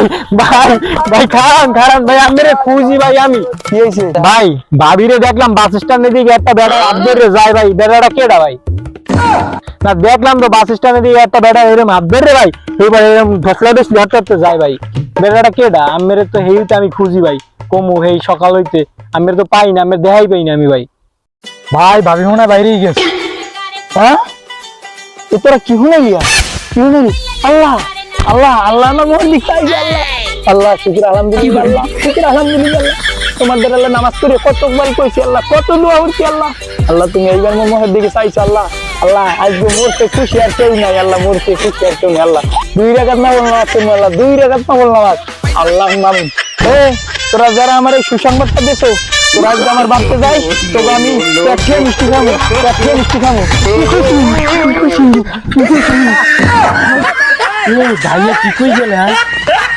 ভাই ভাই ভাই খারান খারান ভাই আমি রে খুঁজি ভাই আমি। কি হয়েছে? ভাই ভাবিরে দেখলাম বাস স্ট্যান্ডের দিকে একটা বেড়া আব্দের রে যায় ভাই বেড়াটা কেডা ভাই? না দেখলাম তো বাস স্ট্যান্ডের দিকে একটা বেড়া এরম আব্দের রে ভাই। এইবার এরম ঢসলা ঢসলি হতে হতে যায় ভাই। বেড়াটা কেডা? আমের তো হেইতে আমি খুঁজি ভাই। কমু হেই সকাল হইতে। আমের তো পাই না আমের দেখাই পাই না আমি ভাই। ভাই ভাবি মনে হয় বাইরেই গেছে। হ্যাঁ? এ তোরা কি হলো গিয়া কি হলো আল্লাহ! আল্লাহ আল্লাহ আমার মন দিখাই আল্লাহ। আল্লাহ শুক্র আলহামদুলিল্লাহ। আল্লাহ শুক্র আলহামদুলিল্লাহ। তোমার দ্বারা আল্লাহ নামাজ করে কতবার কইছি আল্লাহ কত দোয়া করছি আল্লাহ। আল্লাহ তুমি এইবার মুখের দিকে চাইছো আল্লাহ। আল্লাহ আজকে মরতে খুশি আর কেউ নাই। আল্লাহ মরতে খুশি আর কেউ নাই। আল্লাহ দুই রেখাত না বললাম তুমি আল্লাহ? দুই রেখাত না বললাম আল্লাহ মামিন এ তোরা যারা আমার এই সুসংবাদটা দেছো তোরা আজকে আমার বাড়তে যাই তোকে আমি মিষ্টি খাব মিষ্টি খাব। ভাইয়া কি কই গেলে হ্যাঁ